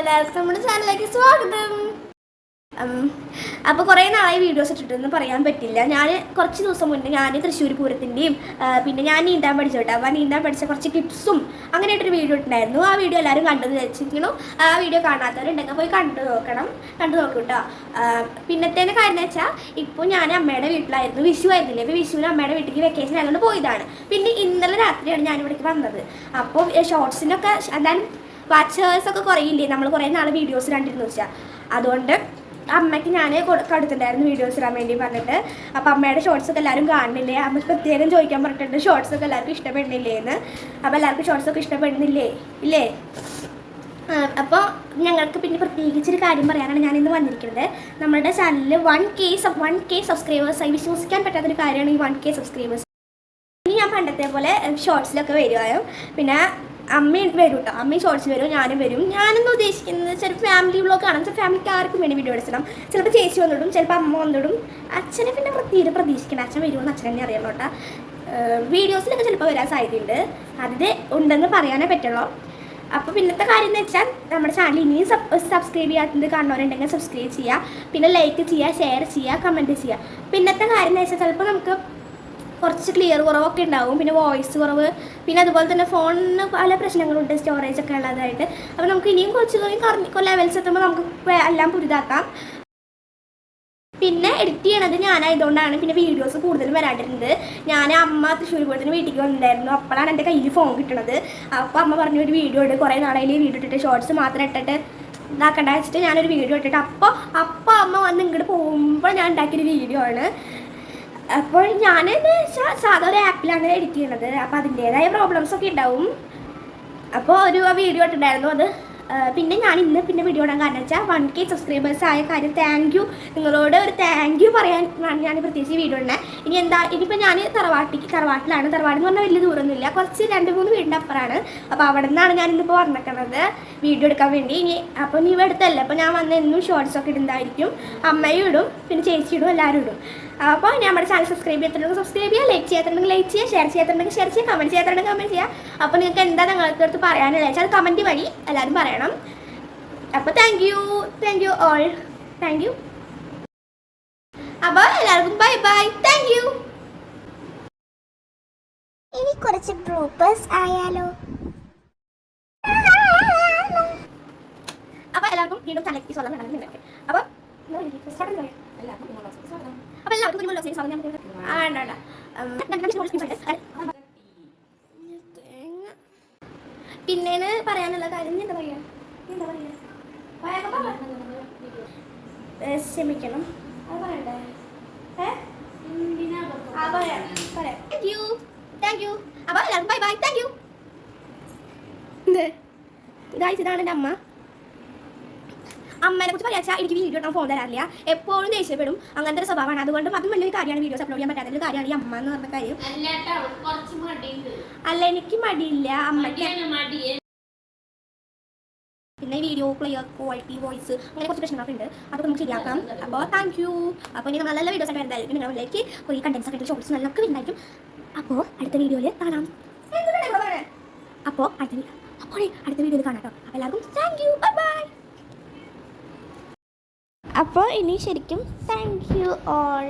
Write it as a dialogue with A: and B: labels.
A: എല്ലാവർക്കും നമ്മുടെ ചാനലിലേക്ക് സ്വാഗതം. അപ്പോൾ കുറേ നാളായി വീഡിയോസ് ഇട്ടിട്ടൊന്നും പറയാൻ പറ്റില്ല. ഞാൻ കുറച്ച് ദിവസം മുന്നേ ഞാൻ തൃശ്ശൂർ പൂരത്തിന്റെയും പിന്നെ ഞാൻ നീന്താൻ പഠിച്ചു കേട്ടോ അപ്പോൾ നീന്താൻ പഠിച്ച കുറച്ച് ടിപ്സും അങ്ങനെയായിട്ടൊരു വീഡിയോ ഉണ്ടായിരുന്നു ആ വീഡിയോ എല്ലാവരും കണ്ടെന്ന് വെച്ചിരിക്കണം ആ വീഡിയോ കാണാത്തവരുണ്ടെങ്കിൽ പോയി കണ്ടു നോക്കണം. കണ്ടു നോക്കും കേട്ടോ പിന്നത്തേന്റെ കാര്യം എന്ന് വെച്ചാൽ ഇപ്പോൾ ഞാൻ അമ്മയുടെ വീട്ടിലായിരുന്നു. വിഷു ആയിരുന്നില്ലേ? അപ്പോൾ വിഷുവിന് അമ്മയുടെ വീട്ടിലേക്ക് വെക്കേഷൻ ആയതുകൊണ്ട് പോയതാണ്. പിന്നെ ഇന്നലെ രാത്രിയാണ് ഞാൻ ഇവിടേക്ക് വന്നത് അപ്പോൾ ഷോർട്സിനൊക്കെ എന്തായാലും വാച്ചേഴ്സ് ഒക്കെ കുറയില്ലേ? നമ്മൾ കുറേ നാൾ വീഡിയോസ് കണ്ടിരുന്നു വെച്ചാൽ അതുകൊണ്ട് അമ്മയ്ക്ക് ഞാൻ കൊടുത്തിട്ടുണ്ടായിരുന്നു വീഡിയോസ് ഇടാൻ വേണ്ടി പറഞ്ഞിട്ട്. അപ്പോൾ അമ്മയുടെ ഷോർട്സ് ഒക്കെ എല്ലാവരും കാണുന്നില്ലേ? അമ്മ പ്രത്യേകം ചോദിക്കാൻ പറഞ്ഞിട്ടുണ്ട്. ഷോർട്സ് ഒക്കെ എല്ലാവർക്കും ഇഷ്ടപ്പെടുന്നില്ലേ എന്ന്. അപ്പോൾ എല്ലാവർക്കും ഷോർട്സ് ഒക്കെ ഇഷ്ടപ്പെടുന്നില്ലേ? ഇല്ലേ? അപ്പോൾ ഞങ്ങൾക്ക് പിന്നെ പ്രത്യേകിച്ചൊരു കാര്യം പറയാനാണ് ഞാൻ ഇന്ന് വന്നിരിക്കുന്നത്. നമ്മുടെ ചാനലിൽ വൺ കെ വൺ കെ സബ്സ്ക്രൈബേഴ്സായി വിശ്വസിക്കാൻ പറ്റാത്തൊരു കാര്യമാണ് ഈ വൺ കെ സബ്സ്ക്രൈബേഴ്സ് ഇനി ഞാൻ പണ്ടത്തെ പോലെ ഷോർട്സിലൊക്കെ വരുവായും? പിന്നെ അമ്മയും വരും കേട്ടോ അമ്മയും ഷോർട്സ് വരും ഞാനും വരും. ഞാനെന്ന് ഉദ്ദേശിക്കുന്നത്? ചിലപ്പോൾ ഫാമിലി വ്ളോഗ് ആണ് ചിലപ്പോൾ ഫാമിലിക്ക് ആർക്കും വേണ്ടി വീഡിയോ എടുക്കണം ചിലപ്പോൾ ചേച്ചി വന്നിടും ചിലപ്പോൾ അമ്മ വന്നിടും. അച്ഛനെ പിന്നെ തീരെ പ്രതീക്ഷിക്കണം അച്ഛൻ വരുമെന്ന് അച്ഛൻ തന്നെ അറിയാം കേട്ടോ. വീഡിയോസിലൊക്കെ ചിലപ്പോൾ വരാൻ സാധ്യതയുണ്ട്. അത് ഉണ്ടെന്ന് പറയാനേ പറ്റുള്ളൂ. അപ്പോൾ പിന്നത്തെ കാര്യം എന്ന് വെച്ചാൽ നമ്മുടെ ചാനൽ ഇനിയും സബ്സ്ക്രൈബ് ചെയ്യാത്തത് കാണുന്നവരുണ്ടെങ്കിൽ സബ്സ്ക്രൈബ് ചെയ്യുക. പിന്നെ ലൈക്ക് ചെയ്യുക ഷെയർ ചെയ്യുക കമന്റ് ചെയ്യുക. പിന്നത്തെ കാര്യം എന്ന് വെച്ചാൽ ചിലപ്പോൾ നമുക്ക് കുറച്ച് ക്ലിയർ കുറവൊക്കെ ഉണ്ടാവും. പിന്നെ വോയിസ് കുറവ്. പിന്നെ അതുപോലെ തന്നെ ഫോണിന് പല പ്രശ്നങ്ങളുണ്ട് സ്റ്റോറേജ് ഒക്കെ ഉള്ളതായിട്ട്. അപ്പോൾ നമുക്ക് ഇനിയും കുറച്ച് കുറഞ്ഞ ലെവൽസ് എത്തുമ്പോൾ നമുക്ക് എല്ലാം പുരിതാക്കാം പിന്നെ എഡിറ്റ് ചെയ്യണത് ഞാനായതുകൊണ്ടാണ്. പിന്നെ വീഡിയോസ് കൂടുതലും വരാണ്ടിരുന്നത്. ഞാൻ അമ്മ തൃശ്ശൂർ പൂരത്തിന് വീട്ടിലേക്ക് വന്നിട്ടുണ്ടായിരുന്നു. അപ്പോഴാണ് എന്റെ കയ്യിൽ ഫോൺ കിട്ടണത്. അപ്പോൾ അമ്മ പറഞ്ഞു ഒരു വീഡിയോ ഇട്ട് കുറേ നാളായി വീഡിയോ ഇട്ടിട്ട്. ഷോർട്സ് മാത്രം ഇട്ടിട്ട് ഇതാക്കണ്ട വെച്ചിട്ട് ഞാനൊരു വീഡിയോ ഇട്ടിട്ട് അപ്പോൾ അപ്പോൾ അമ്മ വന്ന് ഇങ്ങോട്ട് പോകുമ്പോൾ ഞാൻ ഉണ്ടാക്കിയൊരു വീഡിയോ ആണ്. അപ്പോൾ ഞാൻ സാധാ ഒരു ആപ്പിലാണ് എഡിറ്റ് ചെയ്യണത്. അപ്പോൾ അതിന്റേതായ പ്രോബ്ലംസ് ഒക്കെ ഉണ്ടാവും അപ്പോൾ ഒരു വീഡിയോ ഇട്ടിട്ടുണ്ടായിരുന്നു അത്. പിന്നെ ഞാൻ ഇന്ന് പിന്നെ വീഡിയോ ഇടാൻ കാരണം വെച്ചാൽ വൺ കെ സബ്സ്ക്രൈബേഴ്സ് ആയ കാര്യം താങ്ക് യു നിങ്ങളോട് ഒരു താങ്ക് യു പറയാൻ ഞാൻ പ്രത്യേകിച്ച് വീഡിയോ ഇടണേ. ഇനി എന്താ ഇനിയിപ്പോൾ ഞാൻ തറവാട്ടിക്ക് തറവാട്ടിലാണ്. തറവാട് എന്ന് പറഞ്ഞാൽ വലിയ ദൂരമൊന്നുമില്ല കുറച്ച് രണ്ട് മൂന്ന് വീടിന്റെ അപ്പുറമാണ് അപ്പോൾ അവിടെ നിന്നാണ് ഞാൻ ഇന്നിപ്പോൾ വന്നിരിക്കുന്നത് വീഡിയോ എടുക്കാൻ വേണ്ടി. ഇനി അപ്പോൾ നീ എടുത്തല്ലേ അപ്പോൾ ഞാൻ വന്ന എന്നും ഷോർട്സ് ഒക്കെ ഇടുന്നതായിരിക്കും. അമ്മയും ഇടും. പിന്നെ ചേച്ചി ഇടും. എല്ലാവരും ഇടും. അപ്പോൾ നമ്മുടെ ചാനൽ സബ്സ്ക്രൈബ് ചെയ്തിട്ടുണ്ടെങ്കിൽ സബ്സ്ക്രൈബ് ചെയ്യുക ലൈക്ക് ചെയ്യാത്തുണ്ടെങ്കിൽ ലൈക്ക് ചെയ്യുക ഷെയർ ചെയ്യാത്തുണ്ടെങ്കിൽ ഷെയർ ചെയ്യുക കമന്റ് ചെയ്യാത്തുണ്ടെങ്കിൽ കമന്റ് ചെയ്യുക അപ്പോൾ നിങ്ങൾക്ക് എന്താ നിങ്ങൾക്ക് അടുത്ത് പറയാനുള്ള? വെച്ചാൽ അത് കമന്റ് വഴി എല്ലാവരും പറയണം. അപ്പോൾ thank you thank you all thank you അപ്പോൾ എല്ലാവർക്കും ബൈ ബൈ താങ്ക് യു
B: ഇനി കുറച്ച് ബ്ലൂപ്പേഴ്സ് ആയാലോ?
A: അപ്പോൾ എല്ലാവർക്കും വീണ്ടും ചാനലിലേക്ക് സ്വാഗതം നടക്കുന്നുണ്ട്. അപ്പോൾ അപ്പോൾ എല്ലാവർക്കും ഒരു ദിവസം സ്വാഗതം ഞാൻ ആ വേണ്ട വേണ്ട. പിന്നേന്ന് പറയാനുള്ള കാര്യം എന്താ പറയാ? എന്താ പറയാ? പറയാ, പറ. ഏ, ക്ഷമിക്കണം. അത് പറയണ്ടേ ഏ? ആ പറയാം. പറയാം. താങ്ക് യു താങ്ക് യു അപ്പോൾ എല്ലാവർക്കും ബൈ ബൈ താങ്ക് യു ഇതാണ് എന്റെ അമ്മ. അമ്മനെ കുറിച്ച് പറയാച്ചാൽ എനിക്ക് വീഡിയോ ഇട്ടാൽ ഫോൺ തരാറില്ല. എപ്പോഴും ദേഷ്യപ്പെടും. അങ്ങനത്തെ ഒരു സ്വഭാവമാണ്. അതുകൊണ്ടും അതും വലിയൊരു കാര്യമാണ് വീഡിയോസ് അപ്ലോഡ് ചെയ്യാൻ പറ്റാത്ത ഒരു കാര്യമാണ് ഈ അമ്മ എന്ന് പറഞ്ഞ കാര്യം. അല്ല എനിക്ക് മടിയില്ല. അമ്മയ്ക്ക് പിന്നെ വീഡിയോ ക്ലിയർ ക്വാളിറ്റി വോയിസ് അങ്ങനെ കുറച്ച് പ്രശ്നങ്ങളൊക്കെ ഉണ്ട്. അതൊക്കെ നമുക്ക് ശരിയാക്കാം. അപ്പോൾ താങ്ക് യു അപ്പോൾ ഇനി നമ്മൾ നല്ല വീഡിയോസ് ഒക്കെ വരുന്നതായിരിക്കും നിങ്ങളിലേക്ക് കുറേ കണ്ടൻസ് ഒക്കെ ഷോർട്സ് നല്ലൊക്കെ ഉണ്ടായിരിക്കും അപ്പോൾ അടുത്ത വീഡിയോയിൽ കാണാം. അപ്പോൾ അടുത്ത അപ്പോൾ അടുത്ത വീഡിയോയിൽ കാണാം കേട്ടോ. അപ്പോൾ എല്ലാവർക്കും താങ്ക് യു ബൈ ബൈ അപ്പോൾ ഇനി ശരിക്കും താങ്ക് യു ഓൾ